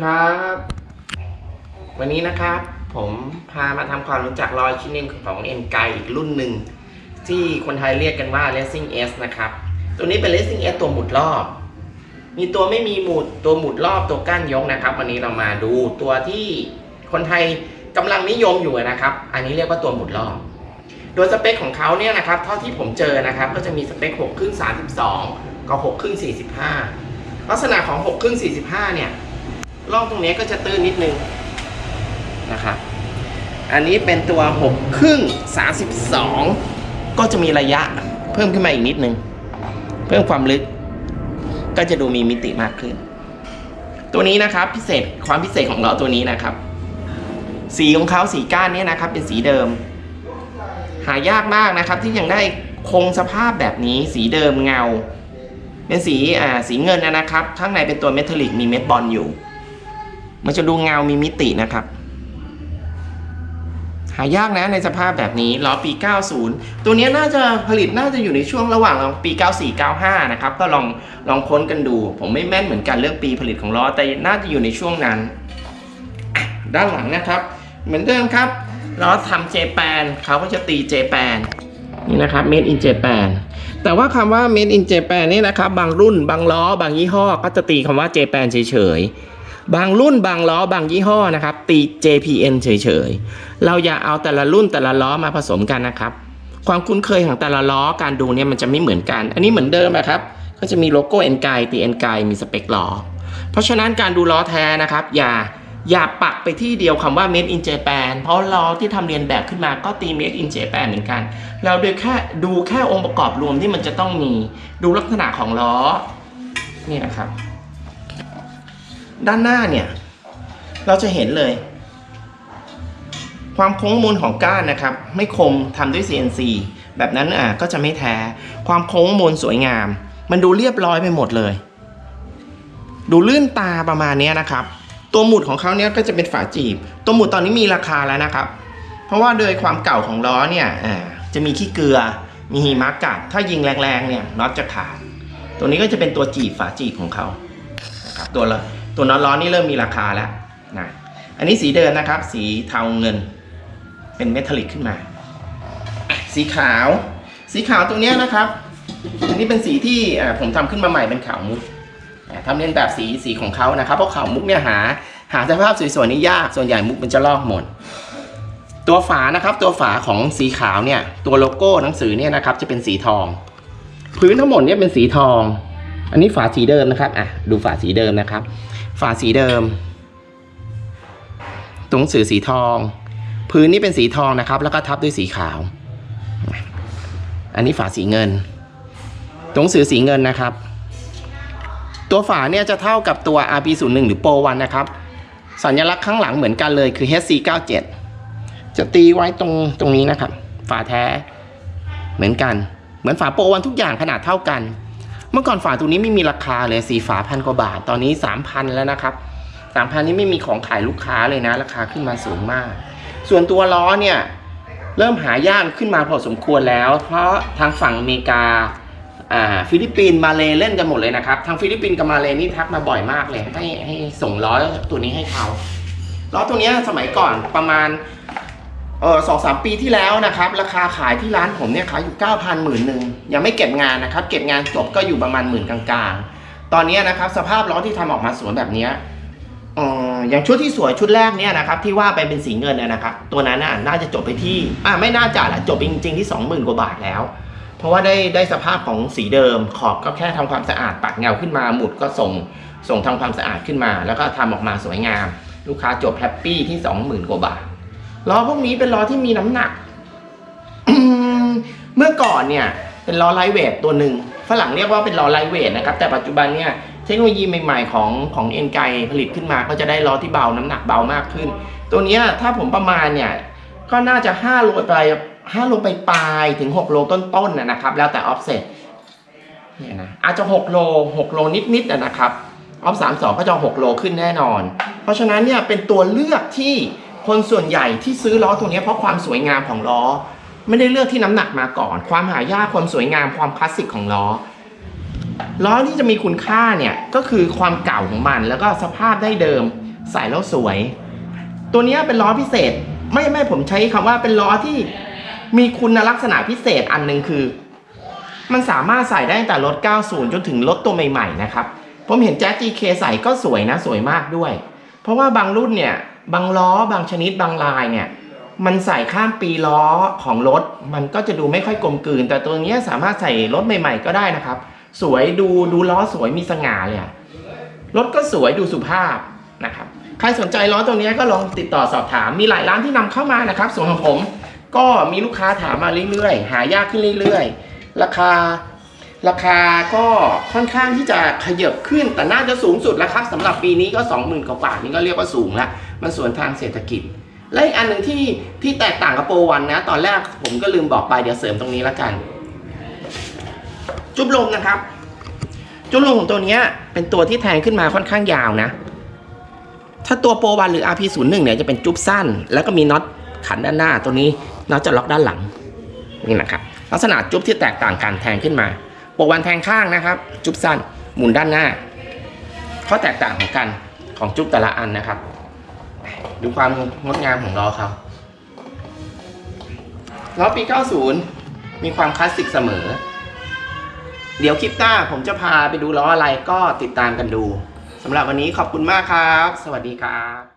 ครับ วันนี้นะครับ ผมพามาทำความรู้จักรอยชิ้นหนึ่งของเอ็นไกอีกรุ่นหนึ่ง ที่คนไทยเรียกกันว่า Racing S นะครับ ตัวนี้เป็น Racing S ตัวหมุดรอบ มีตัวไม่มีหมุดตัวหมุดรอบตัวก้านยกนะครับ วันนี้เรามาดูตัวที่คนไทยกำลังนิยมอยู่นะครับ อันนี้เรียกว่าตัวหมุดรอบ โดยสเปคของเขาเนี่ยนะครับเท่าที่ผมเจอนะครับ ก็จะมีสเปค6ครึ่ง32กับ6ครึ่ง45ลักษณะของ6ครึ่ง45 เนี่ย ร่องตรงนี้ก็จะตื้นนิดนึงนะครับอันนี้เป็นตัว6ครึ่ง32 ก็จะมีระยะเพิ่มขึ้นมาอีกนิดนึง เพิ่มความลึก ก็จะดูมีมิติมากขึ้น ตัวนี้นะครับพิเศษความพิเศษของล้อตัวนี้นะครับ สีของเขาสีก้านนี่นะครับ เป็นสีเดิม หายากมากนะครับที่ยังได้คงสภาพแบบนี้สีเดิมเงา เป็นสีอ่าสีเงินนะครับ ข้างในเป็นตัวเมทัลลิกมีเม็ดบอลอยู่ มันจะดูเงามีมิตินะครับ หายากนะในสภาพแบบนี้ล้อปี 90 ตัวนี้น่าจะผลิตน่าจะอยู่ในช่วงระหว่างปี 94 95 นะครับ ก็ลองลองค้นกันดู ผมไม่แม่นเหมือนกันเรื่องปีผลิตของล้อแต่น่าจะอยู่ในช่วงนั้น ด้านหลังนะครับ เหมือนเดิมครับล้อทำเจแปนเขาก็จะตีเจแปนนี่นะครับ made in Japan แต่ว่าคำว่า made in Japan นี่นะครับ บางรุ่น บางล้อ บางยี่ห้อ ก็จะตีคำว่า Japan เฉยๆ บางรุ่นบางล้อบางยี่ห้อนะครับตี JPN เฉยๆ เราอย่าเอาแต่ละรุ่นแต่ละล้อมาผสมกันนะครับ ความคุ้นเคยของแต่ละล้อการดูเนี่ยมันจะไม่เหมือนกัน อันนี้เหมือนเดิมนะครับ ก็จะมีโลโก้เอ็นไกตีเอ็นไกมีสเปคล้อ เพราะฉะนั้นการดูล้อแท้นะครับ อย่าอย่าปักไปที่เดียวคำว่า made in Japan เพราะล้อที่ทำเรียนแบบขึ้นมาก็ตี made in Japan เหมือนกัน เราดยแค่ดูแค่องค์ประกอบรวมที่มันจะต้องมี ดูลักษณะของล้อ นี่นะครับ ด้านหน้าเนี่ย เราจะเห็นเลย ความโค้งมนของก้านนะครับ ไม่คมทำด้วย CNC แบบนั้นอะก็จะไม่แท้ ความโค้งมนสวยงาม มันดูเรียบร้อยไปหมดเลย ดูลื่นตาประมาณนี้นะครับ ตัวหมุดของเขาเนี่ยก็จะเป็นฝาจีบ ตัวหมุดตอนนี้มีราคาแล้วนะครับ เพราะว่าโดยความเก่าของล้อเนี่ยอ่าจะมีขี้เกลือ มีหิมะกัด ถ้ายิงแรงๆเนี่ยน็อตจะขาด ตัวนี้ก็จะเป็นตัวจีบฝาจีบของเขานะครับตัวละ ตัวนอตล้อนี่เริ่มมีราคาแล้วนะอันนี้สีเดิมนะครับ สีเทาเงิน เป็นเมทัลลิกขึ้นมา สีขาว สีขาวตรงนี้นะครับ อันนี้เป็นสีที่ผมทำขึ้นมาใหม่เป็นขาวมุกอ่าทำเลียนแบบสีสีของเขานะครับ เพราะขาวมุกเนี่ยหา หาสภาพสวยๆนี่ยากส่วนใหญ่มุกมันจะลอกหมดตัวฝานะครับตัวฝาของสีขาวเนี่ย ตัวโลโก้หนังสือเนี่ยนะครับ จะเป็นสีทอง พื้นทั้งหมดเนี่ยเป็นสีทอง อันนี้ฝาสีเดิมนะครับอะดูฝาสีเดิมนะครับ ฝาสีเดิมตัวหนังสือสีทอง พื้นนี่เป็นสีทองนะครับ แล้วก็ทับด้วยสีขาว อันนี้ฝาสีเงินตัวหนังสือสีเงินนะครับ ตัวฝาเนี่ยจะเท่ากับตัว RP01 หรือ Pro 1 นะครับ สัญลักษณ์ข้างหลังเหมือนกันเลยคือ HC97 จะตีไว้ตรงตรงนี้นะครับ ฝาแท้เหมือนกัน เหมือนฝาโปรวันทุกอย่างขนาดเท่ากัน เมื่อก่อนฝาตัวนี้ไม่มีราคาเลยสีฝาพันกว่าบาท ตอนนี้3,000แล้วนะครับ3,000นี้ไม่มีของขายลูกค้าเลยนะ ราคาขึ้นมาสูงมาก ส่วนตัวล้อเนี่ยเริ่มหายากขึ้นมาพอสมควรแล้ว เพราะทางฝั่งอเมริกาอ่าฟิลิปปินส์มาเลเล่นกันหมดเลยนะครับ ทางฟิลิปปินส์กับมาเลนี่ทักมาบ่อยมากเลยให้ให้ส่งล้อตัวนี้ให้เขาล้อตัวนี้สมัยก่อนประมาณ เออสองสามปีที่แล้วนะครับ ราคาขายที่ร้านผมเนี่ยขายอยู่เก้าพันหมื่นหนึ่งยังไม่เก็บงานนะครับ เก็บงานจบก็อยู่ประมาณหมื่นกลางๆ ตอนนี้นะครับสภาพล้อที่ทำออกมาสวยแบบเนี้ยเอ่ออย่างชุดที่สวยชุดแรกเนี่ยนะครับที่ว่าไปเป็นสีเงินเนี่ยนะครับตัวนั้นน่ะน่าจะจบไปที่อ่าไม่น่าจะแหละจบจริง ๆที่ 20,000กว่าบาทแล้ว เพราะว่าได้ได้สภาพของสีเดิมขอบก็แค่ทำความสะอาดปัดเงาขึ้นมาหมุดก็ส่งส่งทำความสะอาดขึ้นมา แล้วก็ทำออกมาสวยงาม ลูกค้าจบแฮปปี้ที่ 20,000กว่าบาท ล้อพวกนี้เป็นล้อที่มีน้ำหนัก เมื่อก่อนเนี่ย เป็นล้อไลท์เวทตัวหนึ่งฝรั่งเรียกว่าเป็นล้อไลท์เวทนะครับ แต่ปัจจุบันเนี่ยเทคโนโลยีใหม่ๆของของเอ็นไกผลิตขึ้นมาก็จะได้ล้อที่เบาน้ำหนักเบามากขึ้น ตัวนี้ถ้าผมประมาณเนี่ย ก็น่าจะ5โลไป5โลไปปลายถึง 6 โลต้นๆนะนะครับ แล้วแต่ออฟเซ็ตเนี่ยนะอาจจะ6โล6โลนิดๆนะนะครับออฟ32ก็จะ6โลขึ้นแน่นอน เพราะฉะนั้นเนี่ยเป็นตัวเลือกที่ คนส่วนใหญ่ที่ซื้อล้อตัวนี้เพราะความสวยงามของล้อ ไม่ได้เลือกที่น้ำหนักมาก่อน ความหายากความสวยงามความคลาสสิกของล้อล้อที่จะมีคุณค่าเนี่ยก็คือความเก่าของมัน แล้วก็สภาพได้เดิมใส่แล้วสวย ตัวนี้เป็นล้อพิเศษไม่ไม่ผมใช้คำว่าเป็นล้อที่มีคุณลักษณะพิเศษอันหนึ่งคือ มันสามารถใส่ได้ตั้งแต่รถ 90 จนถึงรถตัวใหม่ๆนะครับ ผมเห็นแจ๊ส GK ใส่ก็สวยนะสวยมากด้วย เพราะว่าบางรุ่นเนี่ย บางล้อบางชนิดบางลายเนี่ยมันใส่ข้ามปีล้อของรถ มันก็จะดูไม่ค่อยกลมกลืน แต่ตัวนี้สามารถใส่รถใหม่ ๆ ก็ได้นะครับ สวยดูดูล้อสวยมีสง่าเลยอะรถก็สวยดูสุภาพนะครับใครสนใจล้อตัวนี้ก็ลองติดต่อสอบถามมีหลายร้านที่นำเข้ามานะครับส่วนของผม ก็มีลูกค้าถามมาเรื่อยๆ หายากขึ้นเรื่อยๆ ราคา ราคาก็ค่อนข้างที่จะขยับขึ้น แต่น่าจะสูงสุดแล้วครับสำหรับปีนี้ก็ 20,000 กว่าๆนี่ก็เรียกว่าสูงล้วมันส่วนทางเศรษฐกิจ และอีกอันหนึ่งที่ที่แตกต่างกับโปรวันนะ ตอนแรกผมก็ลืมบอกไปเดี๋ยวเสริมตรงนี้แล้วกัน จุบลมนะครับ จุบลมของตัวนี้เป็นตัวที่แทงขึ้นมาค่อนข้างยาวนะ ถ้าตัวโปรวันหรือ RP01 เนี่ยจะเป็นจุบสั้น แล้วก็มีน็อตขันด้านหน้าตัวนี้น็อตจะล็อกด้านหลังนี่นะครับลักษณะจุบที่แตกต่างกันแทงขึ้นมา โปรวันแทงข้างนะครับ จุ๊บสั้นหมุนด้านหน้า ข้อแตกต่างของกันของจุ๊บแต่ละอันนะครับ ดูความงดงามของล้อเขาล้อปี 90 มีความคลาสสิกเสมอ เดี๋ยวคลิปหน้าผมจะพาไปดูล้ออะไรก็ติดตามกันดูสำหรับวันนี้ขอบคุณมากครับ สวัสดีครับ